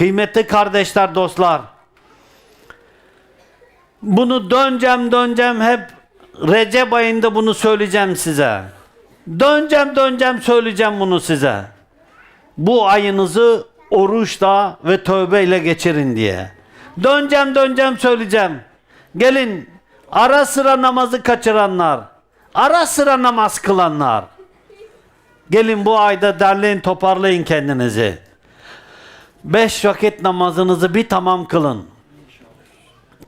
Kıymetli kardeşler, dostlar. Bunu döneceğim döneceğim hep Recep ayında bunu söyleyeceğim size. Döneceğim döneceğim söyleyeceğim bunu size. Bu ayınızı oruçla ve tövbeyle geçirin diye. Döneceğim döneceğim söyleyeceğim. Gelin ara sıra namazı kaçıranlar, ara sıra namaz kılanlar. Gelin bu ayda derleyin toparlayın kendinizi. Beş vakit namazınızı bir tamam kılın.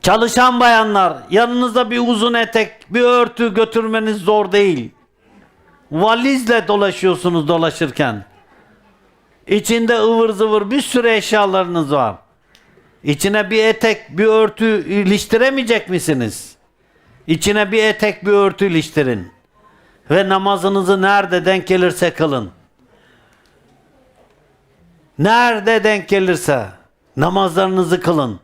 Çalışan bayanlar yanınızda bir uzun etek, bir örtü götürmeniz zor değil. Valizle dolaşıyorsunuz dolaşırken. İçinde ıvır zıvır bir sürü eşyalarınız var. İçine bir etek, bir örtü iliştiremeyecek misiniz? İçine bir etek, bir örtü iliştirin. Ve namazınızı nerede denk gelirse kılın. Nerede denk gelirse namazlarınızı kılın.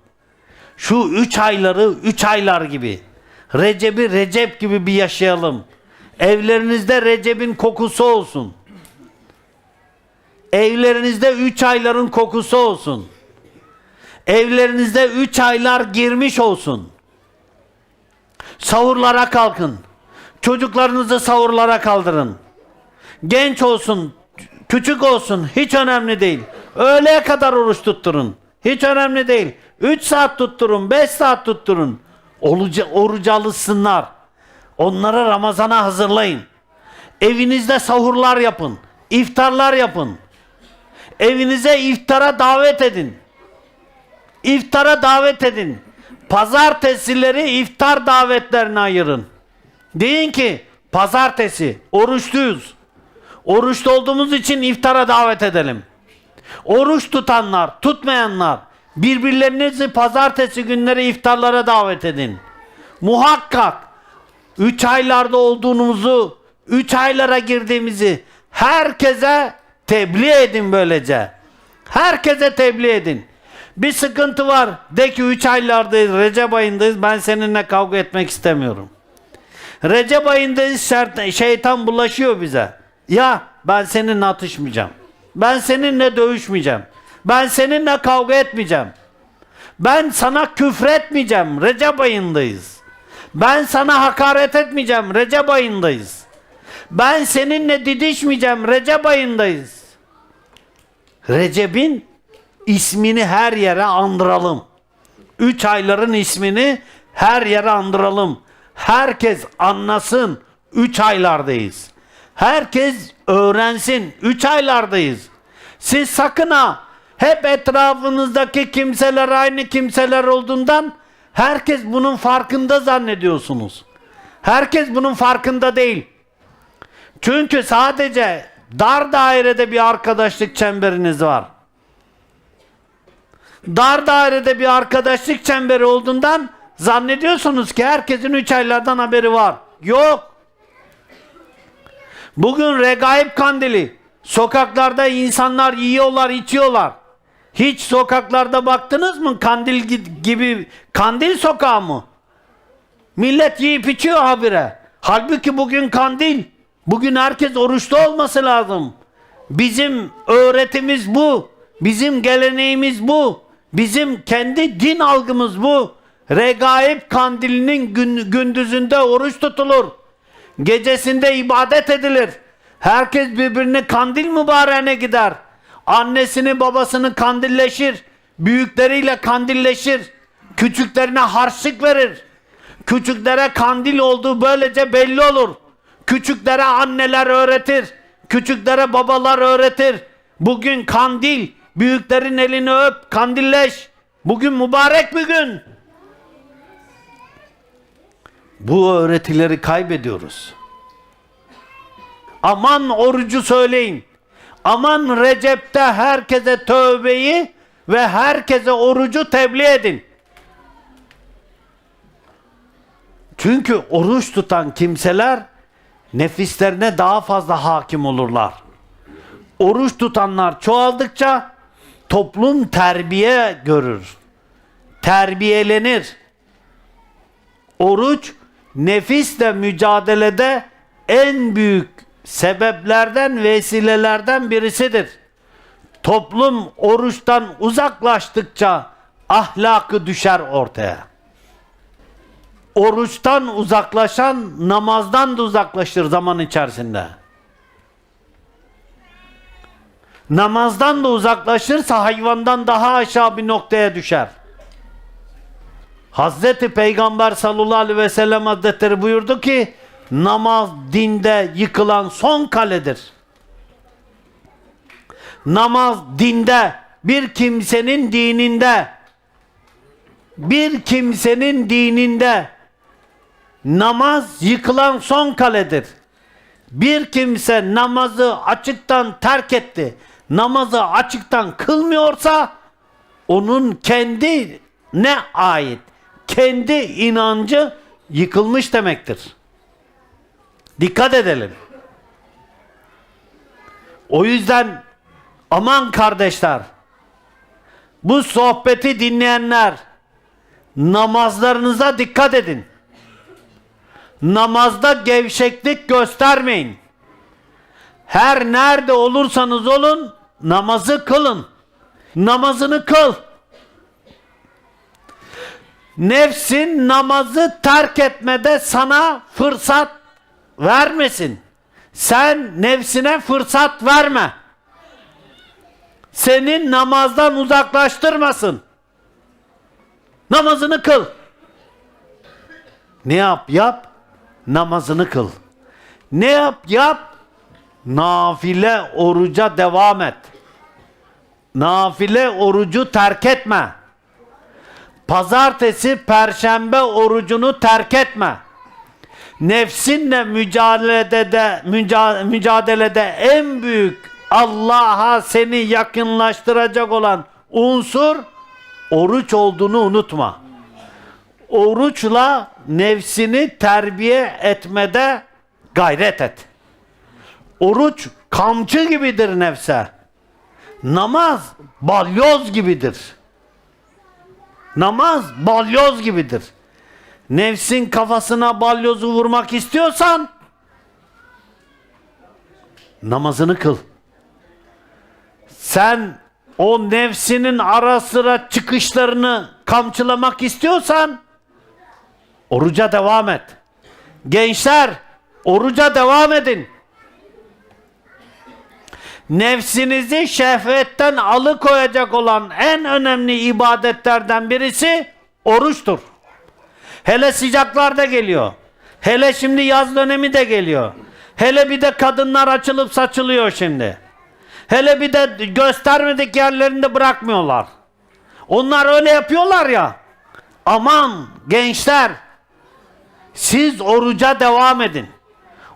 Şu üç ayları üç aylar gibi. Recep'i Recep gibi bir yaşayalım. Evlerinizde Recep'in kokusu olsun. Evlerinizde üç ayların kokusu olsun. Evlerinizde üç aylar girmiş olsun. Sahurlara kalkın. Çocuklarınızı sahurlara kaldırın. Genç olsun, küçük olsun hiç önemli değil. Öğleye kadar oruç tutturun. Hiç önemli değil. 3 saat tutturun, 5 saat tutturun. Oruca, oruca alışsınlar. Onları Ramazan'a hazırlayın. Evinizde sahurlar yapın. iftarlar yapın. Evinize iftara davet edin. İftara davet edin. Pazartesileri iftar davetlerine ayırın. Deyin ki pazartesi oruçluyuz. Oruçlu olduğumuz için iftara davet edelim. Oruç tutanlar, tutmayanlar birbirlerinizi pazartesi günleri iftarlara davet edin. Muhakkak 3 aylarda olduğumuzu, 3 aylara girdiğimizi herkese tebliğ edin böylece. Herkese tebliğ edin. Bir sıkıntı var. De ki 3 aylardayız, Recep ayındayız. Ben seninle kavga etmek istemiyorum. Recep ayındayız şeytan bulaşıyor bize. Ya ben seninle atışmayacağım. Ben seninle dövüşmeyeceğim. Ben seninle kavga etmeyeceğim. Ben sana küfretmeyeceğim. Recep ayındayız. Ben sana hakaret etmeyeceğim. Recep ayındayız. Ben seninle didişmeyeceğim. Recep ayındayız. Recep'in ismini her yere andıralım. Üç ayların ismini her yere andıralım. Herkes anlasın. Üç aylardayız. Herkes öğrensin. Üç aylardayız. Siz sakın ha hep etrafınızdaki kimseler aynı kimseler olduğundan herkes bunun farkında zannediyorsunuz. Herkes bunun farkında değil. Çünkü sadece dar dairede bir arkadaşlık çemberiniz var. Dar dairede bir arkadaşlık çemberi olduğundan zannediyorsunuz ki herkesin üç aylardan haberi var. Yok. Bugün regaib kandili. Sokaklarda insanlar yiyorlar, içiyorlar. Hiç sokaklarda baktınız mı kandil gi- gibi kandil sokağı mı? Millet yiyip içiyor habire. Halbuki bugün kandil. Bugün herkes oruçlu olması lazım. Bizim öğretimiz bu. Bizim geleneğimiz bu. Bizim kendi din algımız bu. Regaib kandilinin gün- gündüzünde oruç tutulur. Gecesinde ibadet edilir. Herkes birbirini kandil mübareğine gider. Annesini babasını kandilleşir. Büyükleriyle kandilleşir. Küçüklerine harçlık verir. Küçüklere kandil olduğu böylece belli olur. Küçüklere anneler öğretir. Küçüklere babalar öğretir. Bugün kandil. Büyüklerin elini öp, kandilleş. Bugün mübarek bir gün. Bu öğretileri kaybediyoruz. Aman orucu söyleyin. Aman Recep'te herkese tövbeyi ve herkese orucu tebliğ edin. Çünkü oruç tutan kimseler nefislerine daha fazla hakim olurlar. Oruç tutanlar çoğaldıkça toplum terbiye görür. Terbiyelenir. Oruç nefisle mücadelede en büyük sebeplerden, vesilelerden birisidir. Toplum oruçtan uzaklaştıkça ahlakı düşer ortaya. Oruçtan uzaklaşan namazdan da uzaklaşır zaman içerisinde. Namazdan da uzaklaşırsa hayvandan daha aşağı bir noktaya düşer. Hazreti Peygamber sallallahu aleyhi ve sellem hazretleri buyurdu ki namaz dinde yıkılan son kaledir. Namaz dinde bir kimsenin dininde bir kimsenin dininde namaz yıkılan son kaledir. Bir kimse namazı açıktan terk etti. Namazı açıktan kılmıyorsa onun kendi ne ait? Kendi inancı yıkılmış demektir. Dikkat edelim. O yüzden aman kardeşler bu sohbeti dinleyenler namazlarınıza dikkat edin. Namazda gevşeklik göstermeyin. Her nerede olursanız olun namazı kılın. Namazını kıl. Nefsin namazı terk etmede sana fırsat vermesin. Sen nefsine fırsat verme. Senin namazdan uzaklaştırmasın. Namazını kıl. Ne yap yap? Namazını kıl. Ne yap yap? Nafile oruca devam et. Nafile orucu terk etme. Pazartesi, perşembe orucunu terk etme. Nefsinle mücadelede müca- mücadelede en büyük Allah'a seni yakınlaştıracak olan unsur oruç olduğunu unutma. Oruçla nefsini terbiye etmede gayret et. Oruç kamçı gibidir nefse. Namaz balyoz gibidir. Namaz balyoz gibidir. Nefsin kafasına balyozu vurmak istiyorsan namazını kıl. Sen o nefsinin ara sıra çıkışlarını kamçılamak istiyorsan oruca devam et. Gençler oruca devam edin. Nefsinizi şehvetten alıkoyacak olan en önemli ibadetlerden birisi oruçtur. Hele sıcaklarda geliyor. Hele şimdi yaz dönemi de geliyor. Hele bir de kadınlar açılıp saçılıyor şimdi. Hele bir de göstermedik yerlerinde bırakmıyorlar. Onlar öyle yapıyorlar ya. Aman gençler siz oruca devam edin.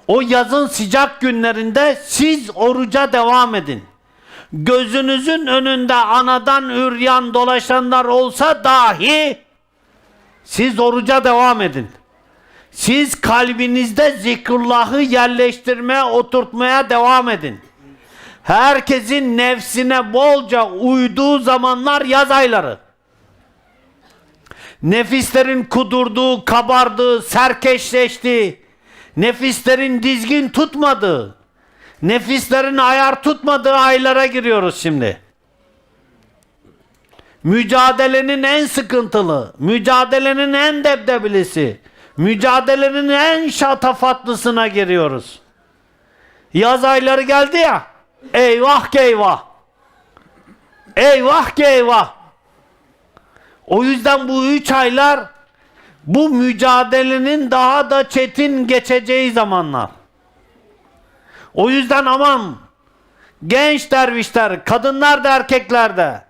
O yazın sıcak günlerinde siz oruca devam edin. Gözünüzün önünde anadan üryan dolaşanlar olsa dahi siz oruca devam edin. Siz kalbinizde zikrullahı yerleştirmeye, oturtmaya devam edin. Herkesin nefsine bolca uyduğu zamanlar yaz ayları. Nefislerin kudurduğu, kabardığı, serkeşleştiği, nefislerin dizgin tutmadığı, nefislerin ayar tutmadığı aylara giriyoruz şimdi. Mücadelenin en sıkıntılı, mücadelenin en debdebilisi, mücadelenin en şatafatlısına giriyoruz. Yaz ayları geldi ya, eyvah ki eyvah. Eyvah ki eyvah. O yüzden bu üç aylar bu mücadelenin daha da çetin geçeceği zamanlar. O yüzden aman genç dervişler, kadınlar da erkekler de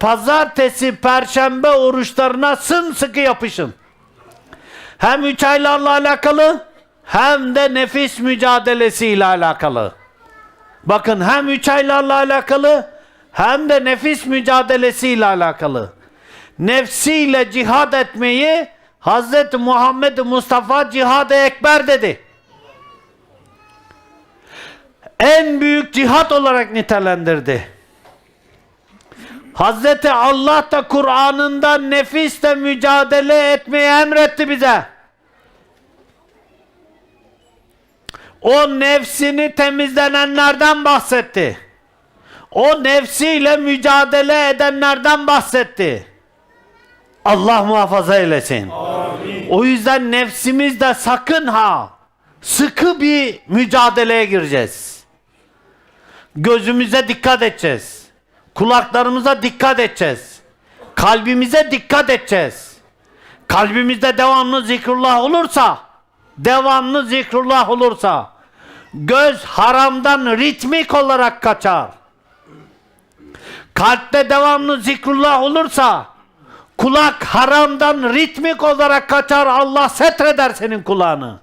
pazartesi, perşembe oruçlarına sımsıkı yapışın. Hem üç aylarla alakalı hem de nefis mücadelesiyle alakalı. Bakın hem üç aylarla alakalı hem de nefis mücadelesiyle alakalı. Nefsiyle cihad etmeyi Hazreti Muhammed Mustafa cihad-ı ekber dedi. En büyük cihat olarak nitelendirdi. Hazreti Allah da Kur'an'ında nefisle mücadele etmeyi emretti bize. O nefsini temizlenenlerden bahsetti. O nefsiyle mücadele edenlerden bahsetti. Allah muhafaza eylesin. O yüzden nefsimizde sakın ha sıkı bir mücadeleye gireceğiz. Gözümüze dikkat edeceğiz. Kulaklarımıza dikkat edeceğiz. Kalbimize dikkat edeceğiz. Kalbimizde devamlı zikrullah olursa, devamlı zikrullah olursa, göz haramdan ritmik olarak kaçar. Kalpte devamlı zikrullah olursa, kulak haramdan ritmik olarak kaçar. Allah setreder senin kulağını.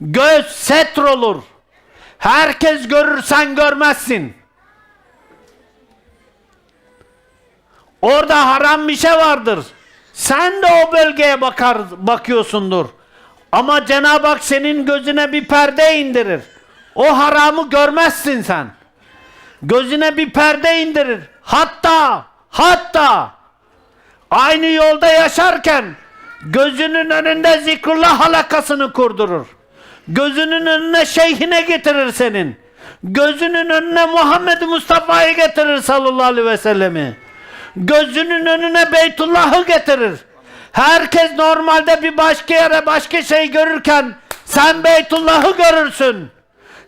Göz setr olur. Herkes görür sen görmezsin. Orada haram bir şey vardır. Sen de o bölgeye bakar bakıyorsundur. Ama Cenab-ı Hak senin gözüne bir perde indirir. O haramı görmezsin sen. Gözüne bir perde indirir. Hatta hatta aynı yolda yaşarken gözünün önünde zikrullah halakasını kurdurur. Gözünün önüne şeyhine getirir senin. Gözünün önüne Muhammed Mustafa'yı getirir sallallahu aleyhi ve sellemi. Gözünün önüne Beytullah'ı getirir. Herkes normalde bir başka yere başka şey görürken sen Beytullah'ı görürsün.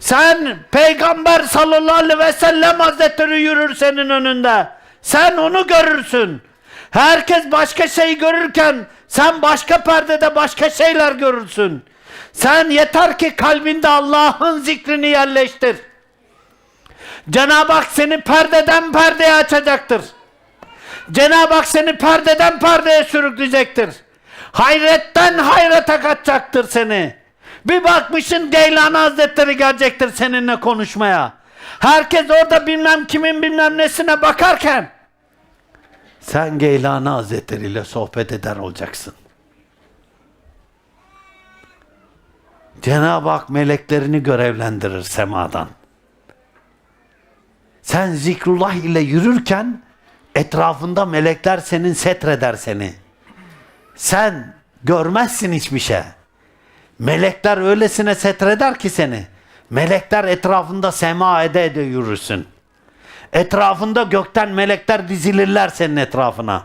Sen Peygamber sallallahu aleyhi ve sellem hazretleri yürür senin önünde. Sen onu görürsün. Herkes başka şey görürken sen başka perdede başka şeyler görürsün. Sen yeter ki kalbinde Allah'ın zikrini yerleştir. Cenab-ı Hak seni perdeden perdeye açacaktır. Cenab-ı Hak seni perdeden perdeye sürükleyecektir. Hayretten hayrete kaçacaktır seni. Bir bakmışın Geylani Hazretleri gelecektir seninle konuşmaya. Herkes orada bilmem kimin bilmem nesine bakarken sen Geylani Hazretleri ile sohbet eder olacaksın. Cenab-ı Hak meleklerini görevlendirir semadan. Sen zikrullah ile yürürken etrafında melekler senin setreder seni. Sen görmezsin hiçbir şey. Melekler öylesine setreder ki seni. Melekler etrafında sema ede ede yürürsün. Etrafında gökten melekler dizilirler senin etrafına.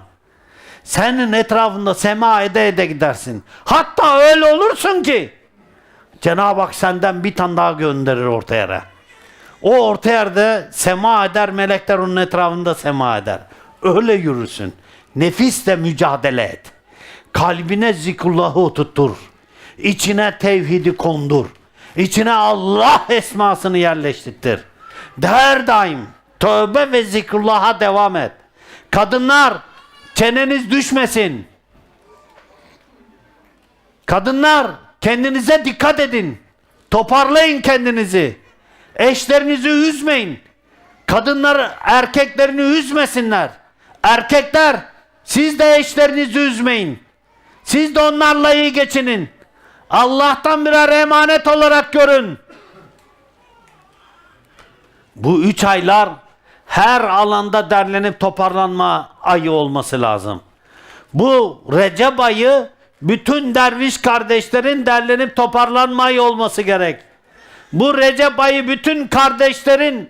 Senin etrafında sema ede ede gidersin. Hatta öyle olursun ki Cenab-ı Hak senden bir tane daha gönderir orta yere. O orta yerde sema eder, melekler onun etrafında sema eder. Öyle yürürsün. Nefisle mücadele et. Kalbine zikrullahı oturtur. İçine tevhidi kondur. İçine Allah esmasını yerleştirtir. Her daim tövbe ve zikrullaha devam et. Kadınlar çeneniz düşmesin. Kadınlar kendinize dikkat edin. Toparlayın kendinizi. Eşlerinizi üzmeyin. Kadınlar erkeklerini üzmesinler. Erkekler siz de eşlerinizi üzmeyin. Siz de onlarla iyi geçinin. Allah'tan birer emanet olarak görün. Bu üç aylar her alanda derlenip toparlanma ayı olması lazım. Bu Recep ayı bütün derviş kardeşlerin derlenip toparlanma ayı olması gerek. Bu Recep ayı bütün kardeşlerin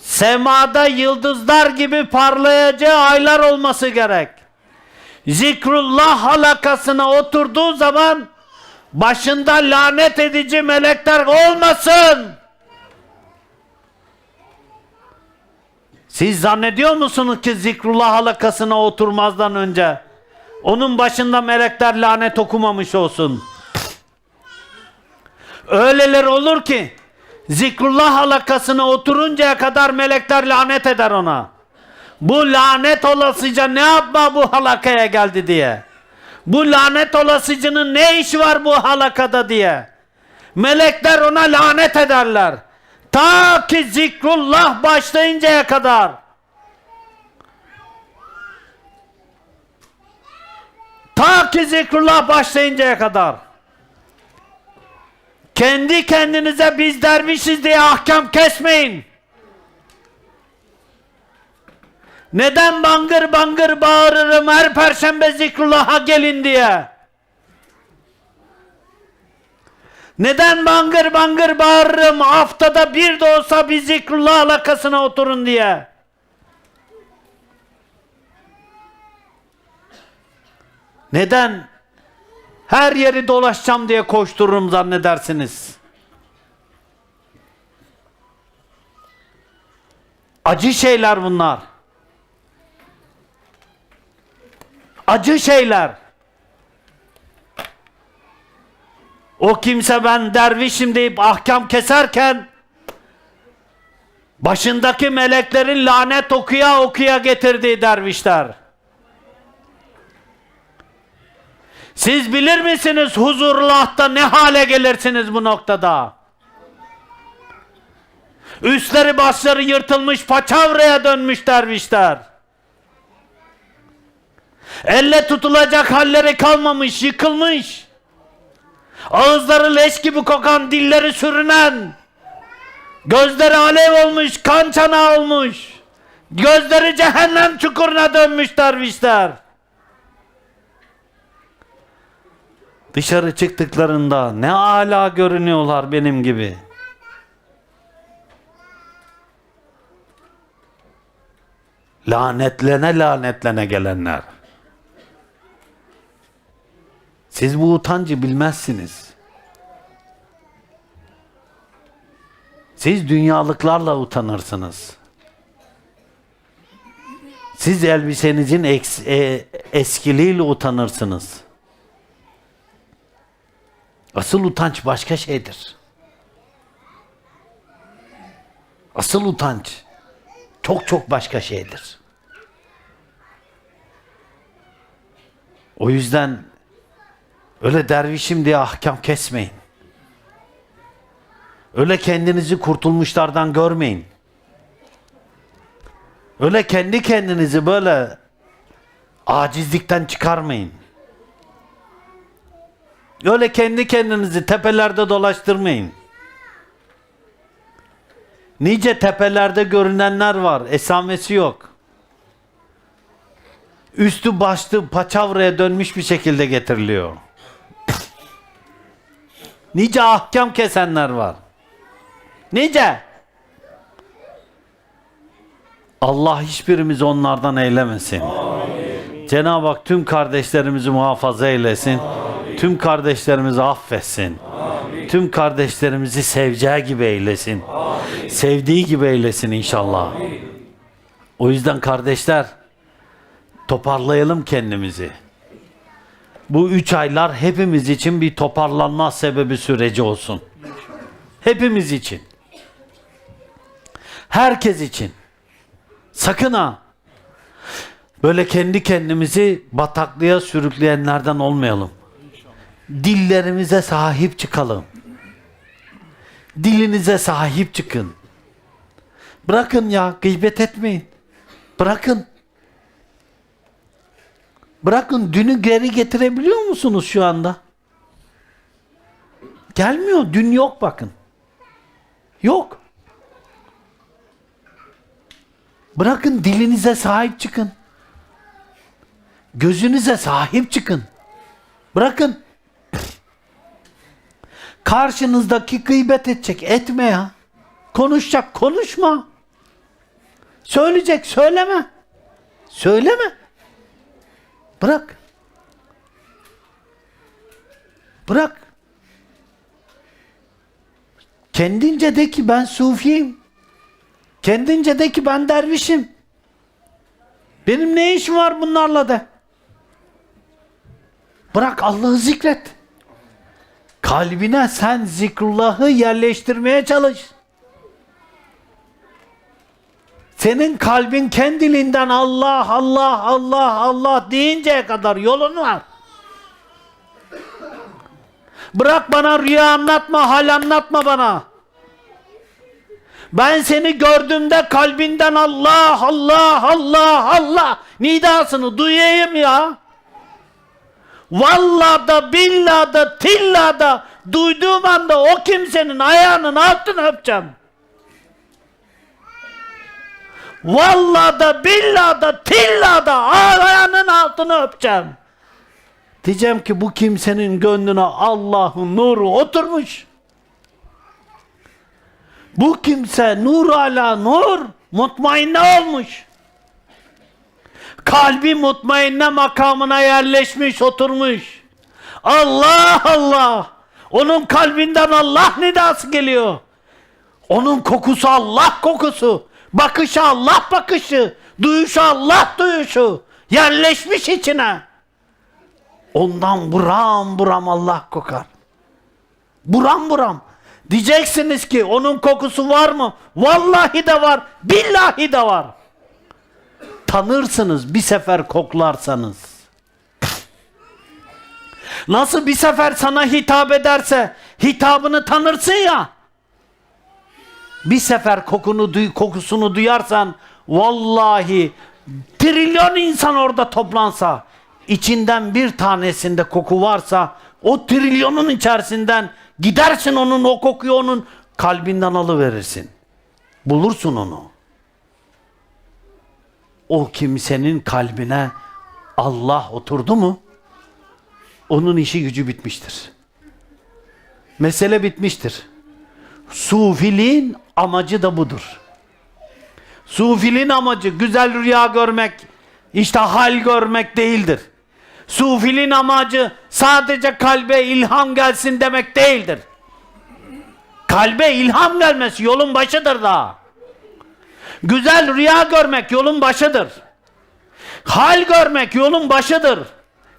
semada yıldızlar gibi parlayacağı aylar olması gerek. Zikrullah halakasına oturduğu zaman başında lanet edici melekler olmasın. Siz zannediyor musunuz ki zikrullah halakasına oturmazdan önce onun başında melekler lanet okumamış olsun? Öyleler olur ki zikrullah halakasına oturuncaya kadar melekler lanet eder ona. Bu lanet olasıca ne yapma bu halakaya geldi diye. Bu lanet olasıcının ne işi var bu halakada diye. Melekler ona lanet ederler. Ta ki zikrullah başlayıncaya kadar. Ta ki zikrullah başlayıncaya kadar. Kendi kendinize biz dervişiz diye ahkam kesmeyin. Neden bangır bangır bağırırım her perşembe zikrullah'a gelin diye. Neden bangır bangır bağırırım haftada bir de olsa bir zikrullah alakasına oturun diye. Neden her yeri dolaşacağım diye koştururum zannedersiniz? Acı şeyler bunlar. Acı şeyler. O kimse ben dervişim deyip ahkam keserken başındaki meleklerin lanet okuya okuya getirdiği dervişler. Siz bilir misiniz huzurullah'ta ne hale gelirsiniz bu noktada? Üstleri başları yırtılmış paçavraya dönmüş dervişler. Elle tutulacak halleri kalmamış, yıkılmış. Ağızları leş gibi kokan, dilleri sürünen. Gözleri alev olmuş, kan çanağı olmuş. Gözleri cehennem çukuruna dönmüş dervişler. Dışarı çıktıklarında ne ala görünüyorlar benim gibi. Lanetlene lanetlene gelenler. Siz bu utancı bilmezsiniz. Siz dünyalıklarla utanırsınız. Siz elbisenizin eks- e, eskiliğiyle utanırsınız. Asıl utanç başka şeydir. Asıl utanç çok çok başka şeydir. O yüzden öyle dervişim diye ahkam kesmeyin. Öyle kendinizi kurtulmuşlardan görmeyin. Öyle kendi kendinizi böyle acizlikten çıkarmayın. Öyle kendi kendinizi tepelerde dolaştırmayın. Nice tepelerde görünenler var. Esamesi yok. Üstü başlı paçavraya dönmüş bir şekilde getiriliyor. Nice ahkam kesenler var. Nice. Allah hiçbirimizi onlardan eylemesin. Cenab-ı Hak tüm kardeşlerimizi muhafaza eylesin. Tüm kardeşlerimizi affetsin. Tüm kardeşlerimizi seveceği gibi eylesin. Sevdiği gibi eylesin inşallah. O yüzden kardeşler toparlayalım kendimizi. Bu üç aylar hepimiz için bir toparlanma sebebi süreci olsun. Hepimiz için. Herkes için. Sakın ha. Böyle kendi kendimizi bataklığa sürükleyenlerden olmayalım. Dillerimize sahip çıkalım. Dilinize sahip çıkın. Bırakın ya gıybet etmeyin. Bırakın. Bırakın dünü geri getirebiliyor musunuz şu anda? Gelmiyor. Dün yok bakın. Yok. Bırakın dilinize sahip çıkın. Gözünüze sahip çıkın. Bırakın. Karşınızdaki gıybet edecek. Etme ya. Konuşacak. Konuşma. Söyleyecek. Söyleme. Söyleme. Bırak. Bırak. Kendince de ki ben sufiyim. Kendince de ki ben dervişim. Benim ne işim var bunlarla de. Bırak Allah'ı zikret. Kalbine sen zikrullahı yerleştirmeye çalış. Senin kalbin kendiliğinden Allah, Allah, Allah, Allah deyinceye kadar yolun var. Bırak bana rüya anlatma, hal anlatma bana. Ben seni gördüğümde kalbinden Allah, Allah, Allah, Allah nidasını duyayım ya. Vallahi da billahi da tillahi da duyduğum anda o kimsenin ayağının altını öpeceğim. Vallahi da billahi da tillahi da ayağının altını öpeceğim. Diyeceğim ki bu kimsenin gönlüne Allah'ın nuru oturmuş. Bu kimse nur ala nur mutmainne olmuş. Kalbi mutmainne makamına yerleşmiş oturmuş. Allah Allah. Onun kalbinden Allah nidası geliyor. Onun kokusu Allah kokusu. Bakışı Allah bakışı. Duyuşu Allah duyuşu. Yerleşmiş içine. Ondan buram buram Allah kokar. Buram buram. Diyeceksiniz ki onun kokusu var mı? Vallahi de var. Billahi de var. Tanırsınız bir sefer koklarsanız. Nasıl bir sefer sana hitap ederse hitabını tanırsın ya. Bir sefer kokunu duy, kokusunu duyarsan vallahi trilyon insan orada toplansa içinden bir tanesinde koku varsa o trilyonun içerisinden gidersin onun o kokuyu onun kalbinden alıverirsin. Bulursun onu. O kimsenin kalbine Allah oturdu mu onun işi gücü bitmiştir. Mesele bitmiştir. Sufiliğin amacı da budur. Sufiliğin amacı güzel rüya görmek, işte hal görmek değildir. Sufiliğin amacı sadece kalbe ilham gelsin demek değildir. Kalbe ilham gelmesi yolun başıdır daha. Güzel rüya görmek yolun başıdır. Hal görmek yolun başıdır.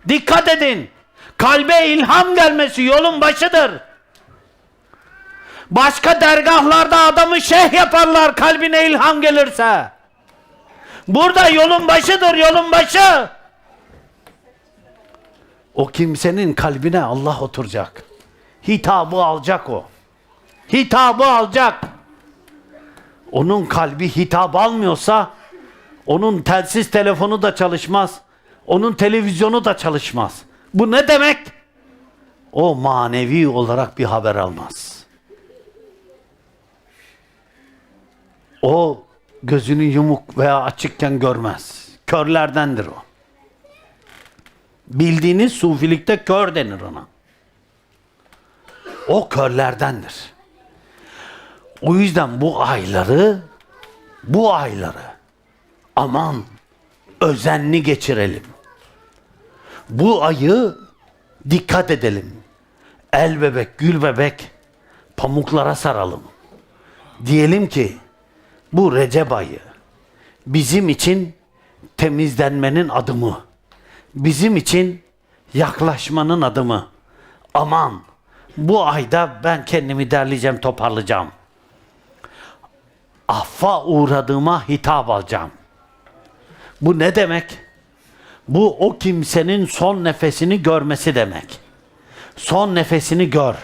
Dikkat edin. Kalbe ilham gelmesi yolun başıdır. Başka dergahlarda adamı şeyh yaparlar kalbine ilham gelirse. Burada yolun başıdır yolun başı. O kimsenin kalbine Allah oturacak. Hitabı alacak o. Hitabı alacak. Onun kalbi hitap almıyorsa onun telsiz telefonu da çalışmaz. Onun televizyonu da çalışmaz. Bu ne demek? O manevi olarak bir haber almaz. O gözünü yumuk veya açıkken görmez. Körlerdendir o. Bildiğiniz sufilikte kör denir ona. O körlerdendir. O yüzden bu ayları bu ayları aman özenli geçirelim. Bu ayı dikkat edelim. El bebek, gül bebek pamuklara saralım. Diyelim ki bu Recep ayı bizim için temizlenmenin adımı. Bizim için yaklaşmanın adımı. Aman bu ayda ben kendimi derleyeceğim, toparlayacağım. Affa uğradığıma hitap alacağım. Bu ne demek? Bu o kimsenin son nefesini görmesi demek. Son nefesini gör.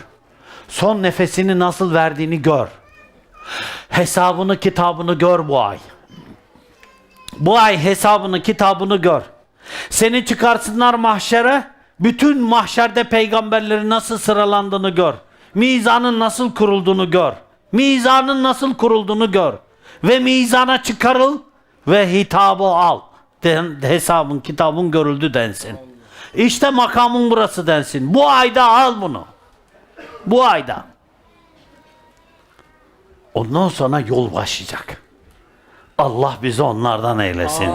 Son nefesini nasıl verdiğini gör. Hesabını kitabını gör bu ay. Bu ay hesabını kitabını gör. Seni çıkarsınlar mahşere. Bütün mahşerde peygamberlerin nasıl sıralandığını gör. Mizanın nasıl kurulduğunu gör. Mizanın nasıl kurulduğunu gör. Ve mizana çıkarıl ve hitabı al. De, hesabın kitabın görüldü densin. İşte makamın burası densin. Bu ayda al bunu. Bu ayda. Ondan sonra yol başlayacak. Allah bizi onlardan eylesin.